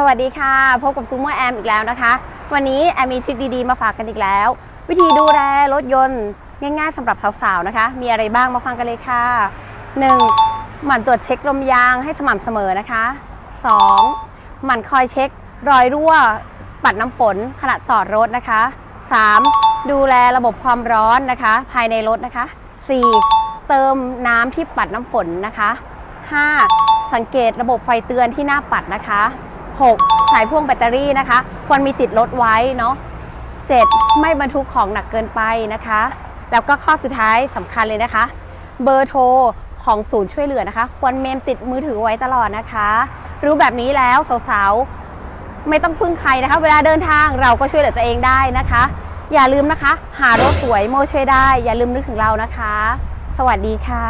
สวัสดีค่ะ พบกับซูเมอร์แอมอีกแล้วนะคะ วันนี้แอมมีทริคดีๆ มาฝากกันอีกแล้ว วิธีดูแลรถยนต์ง่ายๆสำหรับสาวๆนะคะ มีอะไรบ้างมาฟังกันเลยค่ะ 1. หมั่นตรวจเช็คลมยางให้สม่ำเสมอนะคะ 2. หมั่นคอยเช็ครอยรั่ว ปัดน้ำฝนขณะจอดรถนะคะ 3. ดูแลระบบความร้อนนะคะ ภายในรถนะคะ 4. เติมน้ำที่ปัดน้ำฝนนะคะ 5. สังเกตระบบไฟเตือนที่หน้าปัดนะคะ 6. สายพ่วงแบตเตอรี่นะคะ ควรมีติดรถไว้เนาะ 7. ไม่บรรทุกของหนักเกินไปนะคะ แล้วก็ข้อสุดท้ายสำคัญเลยนะคะ เบอร์โทรของศูนย์ช่วยเหลือนะคะ ควรเมมติดมือถือไว้ตลอดนะคะ รู้แบบนี้แล้วสาวๆไม่ต้องพึ่งใครนะคะ เวลาเดินทางเราก็ช่วยเหลือตัวเองได้นะคะ อย่าลืมนะคะ หารถสวยโมช่วยได้ อย่าลืมนึกถึงเรานะคะ สวัสดีค่ะ